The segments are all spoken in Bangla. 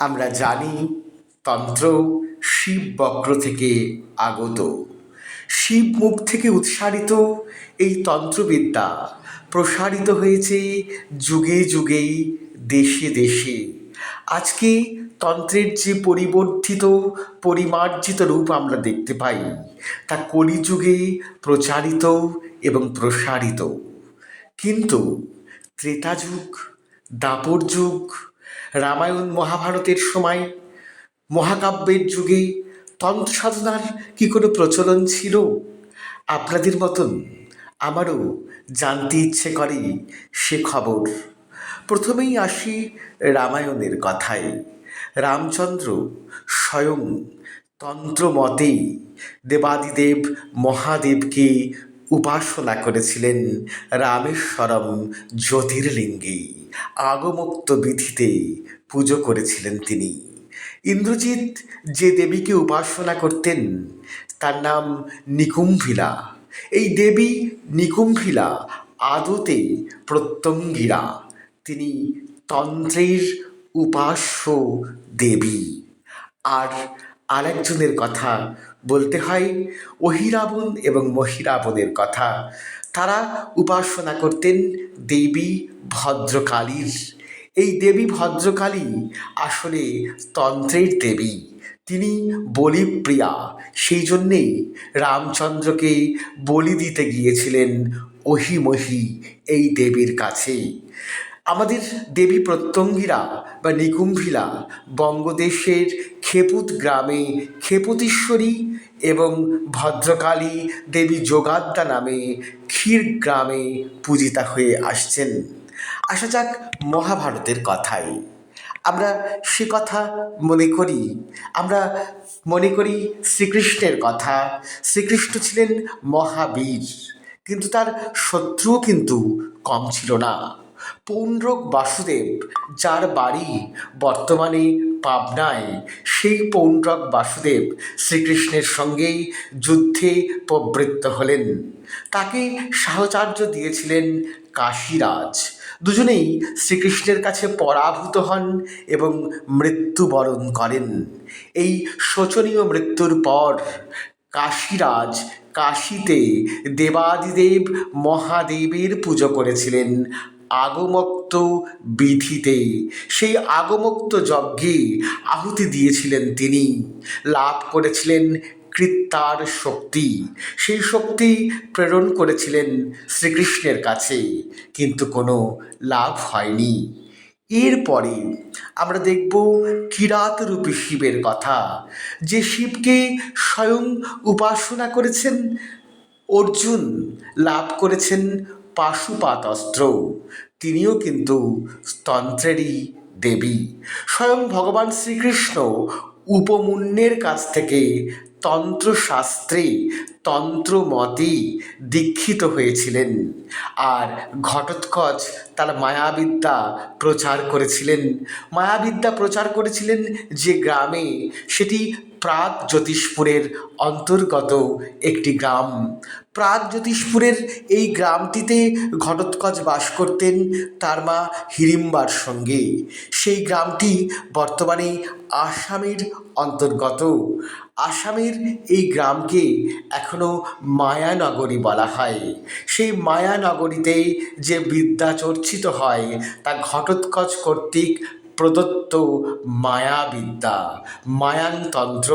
আমরা জানি তন্ত্র শিব বক্র থেকে আগত। শিব মুখ থেকে উৎসারিত এই তন্ত্রবিদ্যা প্রসারিত হয়েছে যুগে যুগেই, দেশে দেশে। আজকে তন্ত্রের যে পরিবর্ধিত, পরিমার্জিত রূপ আমরা দেখতে পাই, তা কলিযুগে প্রচারিত এবং প্রসারিত। কিন্তু ত্রেতা যুগ, দাপর যুগ রামায়ণ মহাভারতের সময়, মহাকাব্যের যুগে তন্ত্র সাধনার কি কোনো প্রচলন ছিল? আপনাদের মতন আমারও জানতে ইচ্ছে করে সে খবর। প্রথমেই আসি রামায়ণের কথায়। রামচন্দ্র স্বয়ং তন্ত্রমতে দেবাদিদেব মহাদেবকে উপাসনা করেছিলেন রামেশ্বরম জ্যোতির্লিঙ্গে। আগমুক্ত বিধিতে পুজো করেছিলেন তিনি। ইন্দ্রজিৎ যে দেবীকে উপাসনা করতেন, তার নাম নিকুম্ভিলা। এই দেবী নিকুম্ভিলা আদতে প্রত্যঙ্গিরা। তিনি তন্ত্রের উপাস্য দেবী। আর আরেকজনের কথা বলতে হয় অহিরাবণ এবং মহিরাবণের কথা। তারা উপাসনা করতেন দেবী ভদ্রকালীর। এই দেবী ভদ্রকালী আসলে তন্ত্রের দেবী। তিনি বলিপ্রিয়া। সেই জন্যেই রামচন্দ্রকে বলি দিতে গিয়েছিলেন অহিমহি এই দেবীর কাছে। আমাদের দেবী প্রত্যঙ্গীরা বা নিকুম্ভিলা বঙ্গদেশের খেপুত গ্রামে খেপুতীশ্বরী এবং ভদ্রকালী দেবী যোগাদ্দা নামে ক্ষীর গ্রামে পূজিতা হয়ে আসছেন। আসা যাক মহাভারতের কথায়। আমরা সে কথা মনে করি, আমরা মনে করি শ্রীকৃষ্ণের কথা। শ্রীকৃষ্ণ ছিলেন মহাবীর, কিন্তু তার শত্রুও কিন্তু কম ছিল না। পৌণ্ড্রক বাসুদেব, যার বাড়ি বর্তমানে পাবনায় সেই পৌণ্ড্রক বাসুদেব শ্রীকৃষ্ণের সঙ্গেই যুদ্ধে প্রবৃত্ত হলেন। তাকে সাহচর্য দিয়েছিলেন কাশীরাজ। দুজনেই শ্রীকৃষ্ণের কাছে পরাভূত হন এবং মৃত্যুবরণ করেন। এই শোচনীয় মৃত্যুর পর কাশীরাজ কাশীতে দেবাদিদেব মহাদেবের পুজো করেছিলেন। আগমক্ত বিধিতে। সেই আগমক্ত যজ্ঞে আহুতি দিয়েছিলেন তিনি। লাভ করেছিলেন কৃত্তার শক্তি। সেই শক্তি প্রেরণ করেছিলেন শ্রীকৃষ্ণের কাছে। কিন্তু কোনো লাভ হয়নি। এরপরে আমরা দেখব কিরাতরূপী শিবের কথা। যে শিবকে স্বয়ং উপাসনা করেছেন, অর্জুন লাভ করেছেন পাশুপাত অস্ত্র তিনিও কিন্তু স্তন্ত্রেরই দেবী। স্বয়ং ভগবান শ্রীকৃষ্ণ উপমুন্যের কাছ থেকে তন্ত্রশাস্ত্রে তন্ত্রমতে দীক্ষিত হয়েছিলেন। আর ঘটোৎকচ তার মায়াবিদ্যা প্রচার করেছিলেন। মায়াবিদ্যা প্রচার করেছিলেন যে গ্রামে, সেটি প্রাগ জ্যোতিষপুরের অন্তর্গত একটি গ্রাম। প্রাগ জ্যোতিষপুরের এই গ্রামটিতে ঘটোৎকচ বাস করতেন তার মা হিড়িম্বার সঙ্গে। সেই গ্রামটি বর্তমানে আসামের অন্তর্গত। আসামের এই গ্রামকে এখনও মায়ানগরী বলা হয়। সেই মায়ানগরীতেই যে বিদ্যা চর্চিত হয়, তা ঘটোৎকচ কর্তৃক প্রদত্ত মায়াবিদ্যা মায়ানতন্ত্র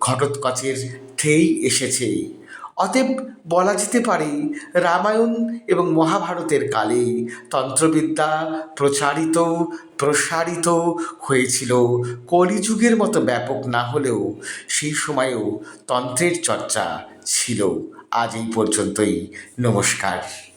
ঘটোৎকচের থেকেই এসেছে। অতএব বলা যেতে পারে, রামায়ণ এবং মহাভারতের কালে তন্ত্রবিদ্যা প্রচারিত, প্রসারিত হয়েছিল। কলিযুগের মতো ব্যাপক না হলেও সেই সময়েও তন্ত্রের চর্চা ছিল। আজ এই পর্যন্তই। নমস্কার।